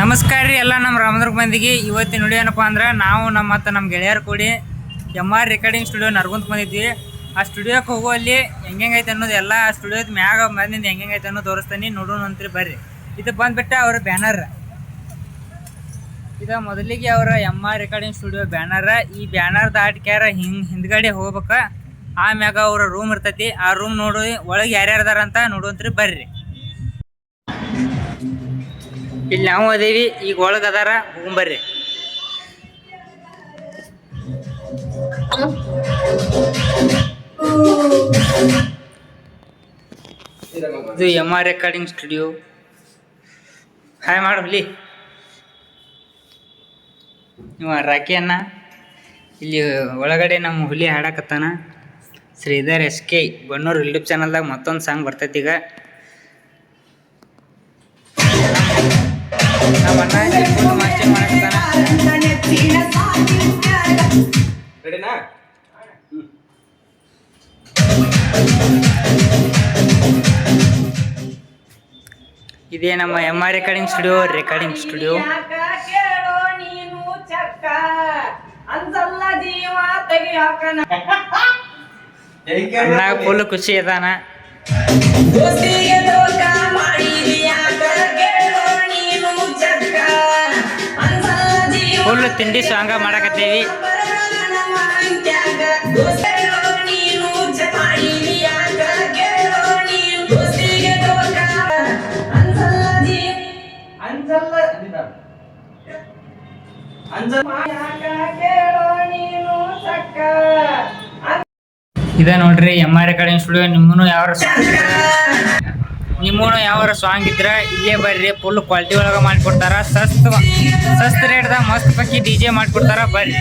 ನಮಸ್ಕಾರ ರೀ ಎಲ್ಲ ನಮ್ಮ ರಾಮದುರ್ಗ ಮಂದಿಗೆ. ಇವತ್ತಿನ ನೋಡಿ ಏನಪ್ಪ ಅಂದ್ರೆ ನಾವು ನಮ್ಮ ಮತ್ತು ನಮ್ಮ ಗೆಳೆಯರು ಕೂಡಿ ಎಂ ಆರ್ ರೆಕಾರ್ಡಿಂಗ್ ಸ್ಟುಡಿಯೋ ನರ್ಗುಂತ ಬಂದಿದ್ವಿ. ಆ ಸ್ಟುಡಿಯೋಕ್ಕೆ ಹೋಗುವಲ್ಲಿ ಹೆಂಗೈತೆ ಅನ್ನೋದು ಎಲ್ಲ ಆ ಸ್ಟುಡಿಯೋದ ಮ್ಯಾಗ ಬಂದಿಂದ ಹೆಂಗೈತೆ ಅನ್ನೋದು ತೋರಿಸ್ತಾನೆ. ನೋಡೋಣ ಅಂತ ಬರ್ರಿ. ಇದು ಬಂದ್ಬಿಟ್ಟು ಅವ್ರ ಬ್ಯಾನರ್. ಇದು ಮೊದಲಿಗೆ ಅವರ M R recording studio banner. ಈ ಬ್ಯಾನರ್ ದಾಟ್ಕ್ಯಾರ ಹಿಂಗೆ ಹಿಂದ್ಗಡೆ ಹೋಗ್ಬೇಕ. ಆಮ್ಯಾಗ ಅವ್ರ ರೂಮ್ ಇರ್ತೈತಿ. ಆ ರೂಮ್ ನೋಡಿ ಒಳಗೆ ಯಾರ್ಯಾರು ಅದಾರ ಅಂತ ನೋಡುವಂತ್ರಿ ಬರ್ರಿ. ಇಲ್ಲಿ ನಾವು ಅದೇವಿ, ಈಗ ಒಳಗೆ ಅದಾರ ಹೋಗ್ಬರ್ರಿ ಇದು M R recording studio hi ಮಾಡು ಹುಲಿ ಇವ ರಾಕಿ ಅನ್ನ ಇಲ್ಲಿ ಒಳಗಡೆ ನಮ್ಮ ಹುಲಿ ಹಾಡಕತ್ತಾನ. Sridhar S K Bannur YouTube ಚಾನಲ್ದಾಗ ಮತ್ತೊಂದು ಸಾಂಗ್ ಬರ್ತೈತಿ ಈಗ. ನಮ್ಮ ಅಣ್ಣ ರೆಡಿನಾ ಇದೇ ನಮ್ಮ M R recording studio recording studio ಅಣ್ಣ ಫುಲ್ ಖುಷಿ ಅದಾನ. ಯಾಕ ತಿಂಡಿ ಸಾಂಗ ಚಕ್ಕ ಇದ ನೋಡ್ರಿ ಎಂ ಆರ್ ಕಡೆ ಸ್ಟುಡಿಯೋ ನಿಮ್ಮನ್ನು ಯಾವ ನಿಮ್ಮನು ಯಾವಾರ ಸಾಂಗ್ ಇದ್ರೆ ಇಲ್ಲೇ ಬರ್ರಿ ಫುಲ್ ಕ್ವಾಲಿಟಿ ಒಳಗೆ ಮಾಡಿಕೊಡ್ತಾರ. ಸಸ್ತ್ ಸಸ್ತ್ ರೇಟ್ದಾಗ ಮಸ್ತ್ ಪಕ್ಕಿ ಡಿ ಜೆ ಮಾಡಿಕೊಡ್ತಾರ, ಬರ್ರಿ.